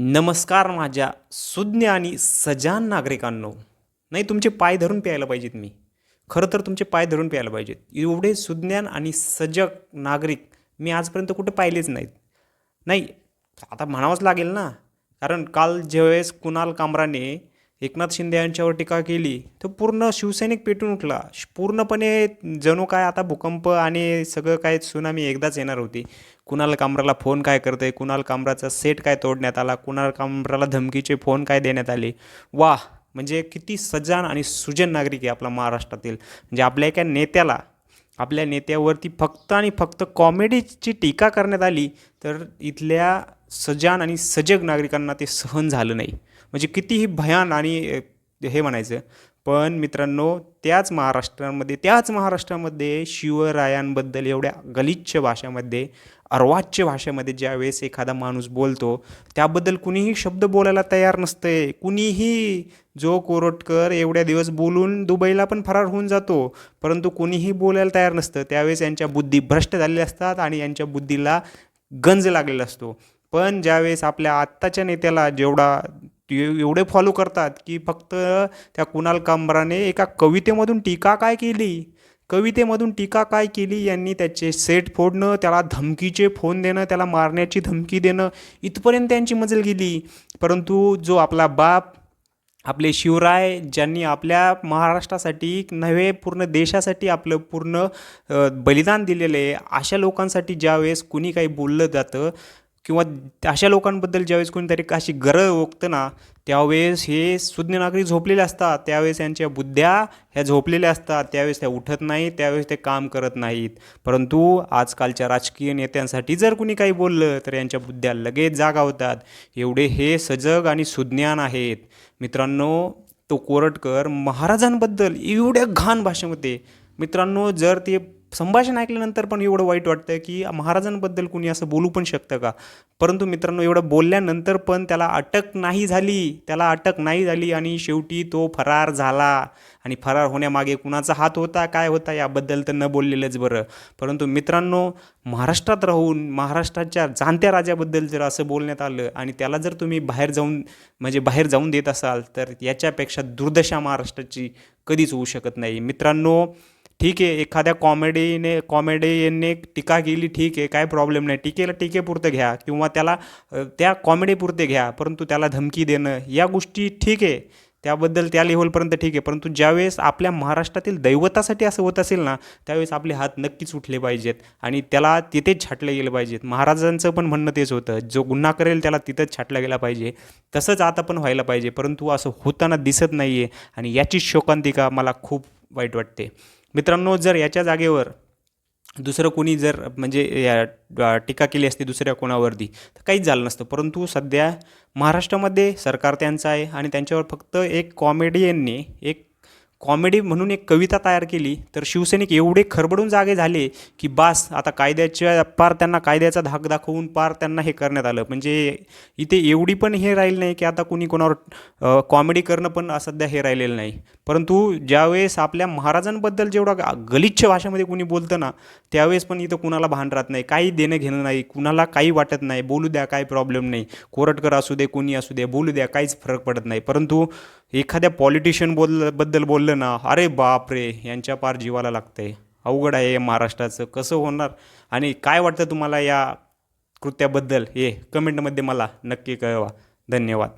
नमस्कार माझ्या सुज्ञ आणि सजान नागरिकांनो. नाही तुमचे पाय धरून प्यायला पाहिजेत मी. खरं तर तुमचे पाय धरून प्यायला पाहिजेत. एवढे सुज्ञान आणि सजग नागरिक मी आजपर्यंत कुठे पाहिलेच नाहीत. नाही आता म्हणावंच लागेल ना. कारण काल ज्यावेळेस कुणाल कामराने एकनाथ शिंदे यांच्यावर टीका केली तर पूर्ण शिवसैनिक पेटून उठला. श- पूर्णपणे जणू काय आता भूकंप आणि सगळं काय सुनामी एकदाच येणार होती. कुणाल कामराला फोन काय करते कुणाल कामराचा सेट काय तोडण्यात आला? कुणाल कामराला धमकीचे फोन काय देण्यात आले? वा म्हणजे किती सजान आणि सुजन नागरिक आहे आपला महाराष्ट्रातील. म्हणजे आपल्या एका नेत्याला आपल्या नेत्यावरती फक्त आणि फक्त कॉमेडीची टीका करण्यात आली तर इथल्या सजान आणि सजग नागरिकांना ते सहन झालं नाही. म्हणजे कितीही भयान आणि हे म्हणायचं पण मित्रांनो त्याच महाराष्ट्रामध्ये त्याच महाराष्ट्रामध्ये शिवरायांबद्दल एवढ्या गलिच्छ भाषेमध्ये अर्वाच्य भाषेमध्ये ज्यावेळेस एखादा माणूस बोलतो त्याबद्दल कुणीही शब्द बोलायला तयार नसते कुणीही जो कोरटकर एवढ्या दिवस बोलून दुबईला पण फरार होऊन जातो परंतु कुणीही बोलायला तयार नसतं. त्यावेळेस यांच्या बुद्धी भ्रष्ट झालेल्या असतात आणि यांच्या बुद्धीला गंज लागलेला असतो. पण ज्यावेळेस आपल्या आत्ताच्या नेत्याला जेवढा एवढे फॉलो करतात की फक्त त्या कुणाल कांबराने एका कवितेमधून टीका काय केली? कवितेमधून टीका काय केली? यांनी त्याचे सेट फोडणं त्याला धमकीचे फोन देणं त्याला मारण्याची धमकी देणं इथपर्यंत त्यांची मजल गेली. परंतु जो आपला बाप आपले शिवराय ज्यांनी आपल्या महाराष्ट्रासाठी नव्हे पूर्ण देशासाठी आपलं पूर्ण बलिदान दिलेलं आहे अशा लोकांसाठी ज्यावेळेस कुणी काही बोललं जातं किंवा अशा लोकांबद्दल ज्यावेळेस कोणीतरी अशी गरज ओकतं ना त्यावेळेस हे सुज्ञ नागरिक झोपलेले असतात. त्यावेळेस यांच्या बुद्ध्या ह्या झोपलेल्या असतात. त्यावेळेस त्या उठत नाही त्यावेळेस ते काम करत नाहीत. परंतु आजकालच्या राजकीय नेत्यांसाठी जर कुणी काही बोललं तर यांच्या बुद्ध्या लगेच जागा होतात. एवढे हे सजग आणि सुज्ञान आहेत. मित्रांनो तो कोरटकर महाराजांबद्दल एवढ्या घाण भाषेमध्ये मित्रांनो जर ते संभाषण ऐकल्यानंतर पण एवढं वाईट वाटतं की महाराजांबद्दल कुणी असं बोलू पण शकतं का? परंतु मित्रांनो एवढं बोलल्यानंतर पण त्याला अटक नाही झाली. त्याला अटक नाही झाली आणि शेवटी तो फरार झाला. आणि फरार होण्यामागे कुणाचा हात होता काय होता याबद्दल तर न बोललेलंच बरं. परंतु मित्रांनो महाराष्ट्रात राहून महाराष्ट्राच्या जाणत्या राजाबद्दल जर असं बोलण्यात आलं आणि त्याला जर तुम्ही बाहेर जाऊन म्हणजे बाहेर जाऊन देत असाल तर याच्यापेक्षा दुर्दशा महाराष्ट्राची कधीच होऊ शकत नाही. मित्रांनो ठीक आहे एखाद्या कॉमेडीने कॉमेडियनने टीका केली ठीक आहे काय प्रॉब्लेम नाही. टीकेला टीकेपुरतं घ्या किंवा त्याला त्या कॉमेडीपुरते घ्या परंतु त्याला धमकी देणं या गोष्टी ठीक आहे. त्याबद्दल त्या लेवलपर्यंत ठीक आहे. परंतु ज्यावेळेस आपल्या महाराष्ट्रातील दैवतासाठी असं होत असेल ना त्यावेळेस आपले हात नक्कीच उठले पाहिजेत आणि त्याला तिथेच छाटले गेले पाहिजेत. महाराजांचं पण म्हणणं तेच होतं जो गुन्हा करेल त्याला तिथंच छाटला गेला पाहिजे. तसंच आता पण व्हायला पाहिजे परंतु असं होताना दिसत नाही आहे आणि याचीच शोकांतिका मला खूप वाईट वाटते. मित्रांनो जर याच्या जागेवर दुसरं कोणी जर म्हणजे या टीका केली असती दुसऱ्या कोणावरती तर काहीच झालं नसतं. परंतु सध्या महाराष्ट्रामध्ये सरकार त्यांचं आहे आणि त्यांच्यावर फक्त एक कॉमेडियनने एक कॉमेडी म्हणून एक कविता तयार केली तर शिवसैनिक एवढे खरबडून जागे झाले की बास आता कायद्याच्या पार त्यांना कायद्याचा धाक दाखवून पार त्यांना हे करण्यात आलं. म्हणजे इथे एवढी पण हे राहिलं नाही की आता कुणी कोणावर कॉमेडी करणं पण सध्या हे राहिलेलं नाही. परंतु ज्यावेळेस आपल्या महाराजांबद्दल जेवढा गलिच्छ भाषेमध्ये कुणी बोलतं ना त्यावेळेस पण इथं कुणाला भान राहत नाही. काही देणं घेणं नाही कुणाला काही वाटत नाही. बोलू द्या काही प्रॉब्लेम नाही. कोरटकर असू दे कुणी असू दे बोलू द्या काहीच फरक पडत नाही. परंतु एखाद्या पॉलिटिशियन बोलबद्दल बोललं ना अरे बाप रे यांच्या पार जीवाला लागतंय. अवघड आहे हे महाराष्ट्राचं. कसं होणार? आणि काय वाटतं तुम्हाला या कृत्याबद्दल? हे कमेंटमध्ये मला नक्की कळवा. धन्यवाद.